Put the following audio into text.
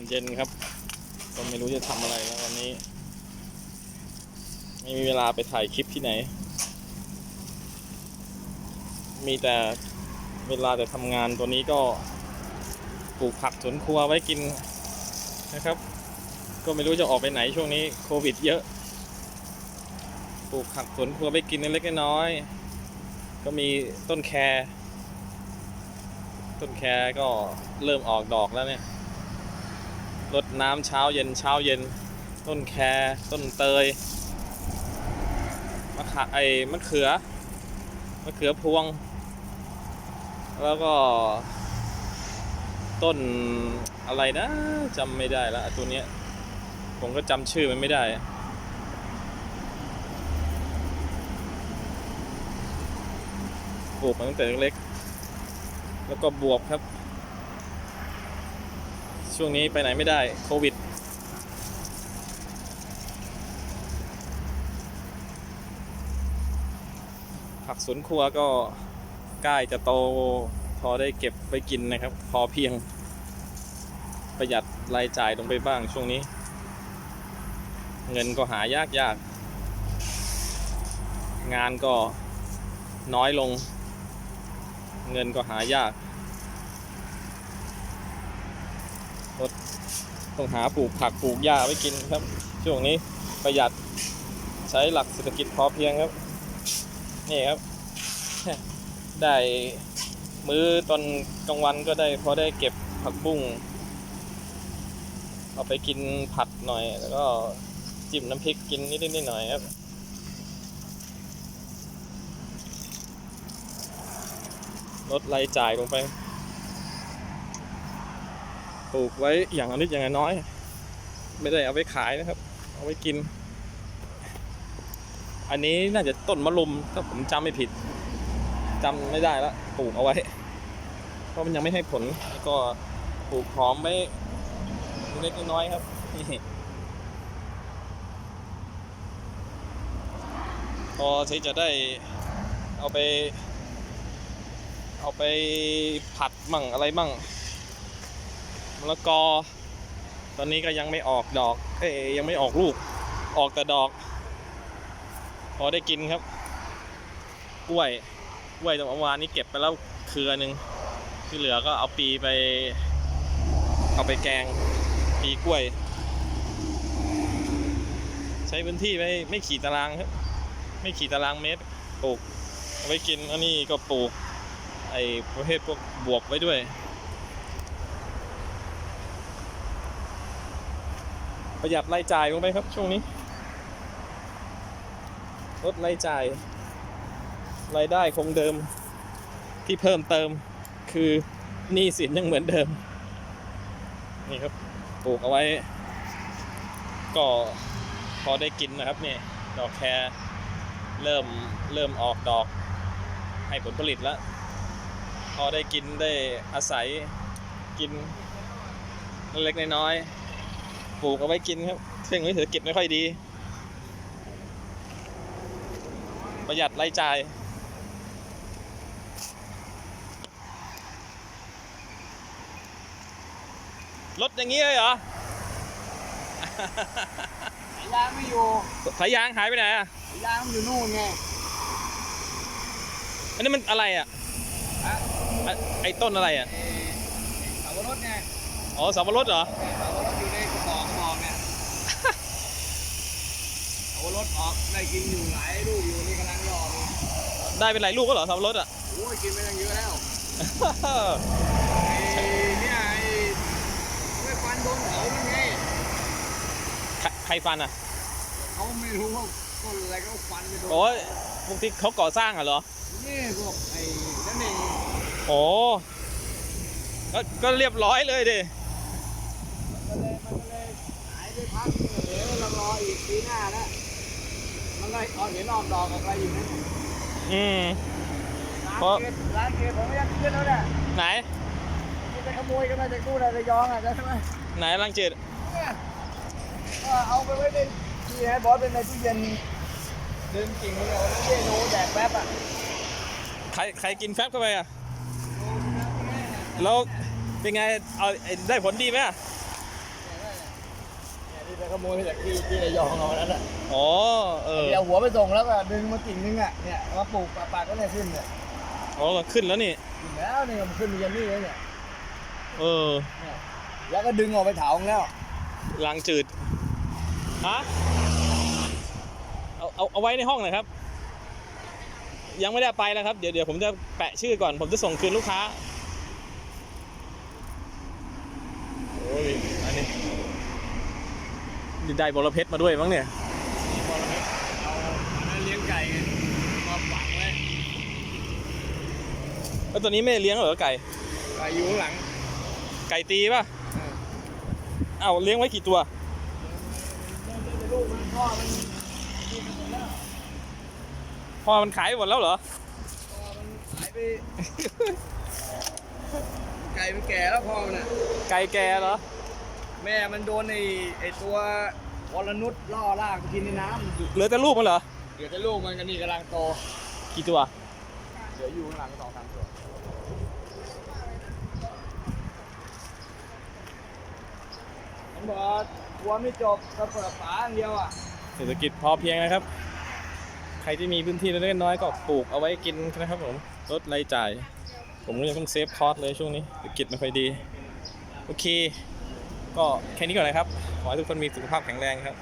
อนเย็นครับ ก็ไม่รู้จะทำอะไรแล้ววันนี้ ไม่มีเวลาไปถ่ายคลิปที่ไหน มีแต่เวลาแต่ทำงานตัวนี้ก็ปลูกผักสวนครัวไว้กินนะครับ ก็ไม่รู้จะออกไปไหนช่วงนี้โควิด เยอะปลูกผักสวนครัวไว้กินเล็กน้อย ก็มีต้นแครต้นแครก็เริ่มออกดอกแล้วเนี่ย รดน้ำเช้าเย็นเช้าเย็น ต้นแครต้นเตยมะขะไอ้มะเขือมะเขือพวง แล้วก็ ต้นอะไรนะจำไม่ได้ล้วตัวเนี้ยผมก็จำชื่อมันไม่ได้ปลูกมาตั้งแต่เล็กๆแล้วก็บวบครับ ช่วงนี้ไปไหนไม่ได้โควิด ผักสวนครัวก็ใกล้จะโตพอได้เก็บไว้กินนะครับ พอเพียงประหยัดรายจ่ายลงไปบ้างช่วงนี้ เงินก็หายากยาก งานก็น้อยลง เงินก็หายาก รถต้องหาปลูกผักปลูกหญ้าไว้กินครับ ช่วงนี้ประหยัดใช้หลักเศรษฐกิจพอเพียงครับ นี่ครับ ได้มื้อตอนกลางวันก็ได้พอได้เก็บผักบุ้งเอาไปกินผัดหน่อย แล้วก็จิ้มน้ำพริกกินนิดๆหน่อยครับลดรายจ่ายลงไป ปลูกไว้อย่างนิดอย่างน้อย ไม่ได้เอาไปขายนะครับ เอาไว้กิน อันนี้น่าจะต้นมะลุมถ้าผมจำไม่ผิดจำไม่ได้แล้วปลูกเอาไว้ เพราะมันยังไม่ให้ผลก็ปลูกหอมไว้เล็กๆน้อยๆครับพอที่จะได้เอาไป เอาไปผัดมั่งอะไรมั่ง มะละกอ ตอนนี้ก็ยังไม่ออกดอก เอ้ยยังไม่ออกลูก ออกแต่ดอก พอได้กินครับ กล้วย กล้วยตรงเมื่อวานนี้เก็บไปแล้วเครือหนึ่งที่เหลือก็เอาปีไป เอาไปแกง ปีกล้วย ใช้พื้นที่ไม่ไม่ขี่ตารางครับ ไม่ขี่ตารางเมตรปลูกเอาไว้กินอันนี้ก็ปลูกไอ้ประเภทพวกบวบไว้ด้วย ประหยัดรายจ่ายลงไปครับช่วงนี้ลดรายจ่ายรายได้คงเดิมที่เพิ่มเติมคือหนี้สินยังเหมือนเดิม นี่ครับปลูกเอาไว้ ก็พอได้กินนะครับนี่ดอกแครเริ่มเริ่มออกดอก ให้ผลผลิตแล้ว พอได้กินได้อาศัยกินเล็กๆน้อยๆ ปลูกเอาไว้กินครับซึ่งนี้เศรษฐกิจไม่ค่อยดี ประหยัดรายจ่ายรถอย่างนี้เลยเหรอสายยางไม่อยู่สายยางหายไปไหนอะสายยางมันอยู่นู่นไง อันนี้มันอะไรอะฮะอะไอ้ต้นอะไรอะเอ่อสับปะรดไง อ๋อสับปะรดเหรอแต่สับปะรดอยู่ในกระบอกกระบอกเนี่ย สับปะรดออกได้กินอยู่หลายลูกอยู่นี่กำลังรอดูได้เป็นหลายลูกก็เหรอสับปะรดอะ โอ้ยกินไปตั้งเยอะแล้วไอ้เนี่ยไอ้ไม่ฟันโดนเขายังไงใครใครฟันอะเขาไม่รู้ว่าต้นอะไรก็ฟันไปโดนโอ้ยพวกที่เขาก่อสร้างอะเหรอ นี่พวกไอ้นั่นเองโอ้ก็ก็เรียบร้อยเลยดิมันก็เลยมันก็เลยหายไปพักหนึ่งเดี๋ยวเรารออีกปีหน้าแล้ว มันก็ออกเห็นออกดอกออกอะไรอยู่นั่นอืมร้านเพราะเกตร้านเกตผมไม่อยากขึ้นแล้วเนี่ยไหนนี่จะขโมยกันมาจากตู้ระยองอะใช่ไหมไหนลังจืดเนี่ยก็เอาไปไว้ในที่ให้บอสเป็นในตู้เย็นดึงกิ่งมันเอาแล้วเยโนแดกแป๊บอะใครใครกินแฟบเข้าไปอะแล้วเป็นไง เอาไอ้ได้ผลดีไหมอะ ไปขโมยมาจากที่ที่ระยองเอาแล้วน่ะอ๋อ เออ เดี๋ยวหัวไปส่งแล้วก็ดึงมากิ่งนึงอะ เนี่ยมาปลูกปากๆก็เนี่ยขึ้นเนี่ยอ๋อ ขึ้นแล้วนี่ขึ้นแล้วเนี่ยมันขึ้นมายันนี่เลยเนี่ยเออ เนี่ย แล้วก็ดึงออกไปเถาแล้วลังจืด ฮะ เอา เอา เอาไว้ในห้องหน่อยครับ ยังไม่ได้เอาไปแล้วครับ เดี๋ยวเดี๋ยวผมจะแปะชื่อก่อน ผมจะส่งคืนลูกค้า โอ้ยอันนี้นี่ ได้บอระเพ็ดมาด้วยมั้งเนี่ยเอาอันนั้นเลี้ยงไก่ไงมาฝังไว้แล้วตัวนี้ไม่ได้เลี้ยงเหรอไก่ไก่อยู่ข้างหลัง ไก่ตีป่ะเอ้าเลี้ยงไว้กี่ตัวลูกมันพ่อมันลูกมันหมดแล้วพอมันขายหมดแล้วเหรอพ่อมันหายไปไก่มันแก่แล้วพ่อมันอะไก่แกเหรอ แม่มันโดนไอ้ไอ้ตัววรนุชล่อลากไปกินในน้ำเหลือแต่ลูกมันเหรอเดี๋ยวจะลูกมันกันนี่กำลังโตกี่ตัว เดี๋ยวอยู่ข้างหลังสองสามตัวมันบอกว่าทัวร์ไม่จบก็เปิดฝาอย่างเดียวอะเศรษฐกิจพอเพียงนะครับ ใครที่มีพื้นที่เล็กๆน้อยๆก็ปลูกเอาไว้กินนะครับผม ลดรายจ่าย ผมก็ยังต้องเซฟคอสเลยช่วงนี้ เศรษฐกิจไม่ค่อยดี โอเค ก็แค่นี้ก่อนนะครับ ขอให้ทุกคนมีสุขภาพแข็งแรงครับ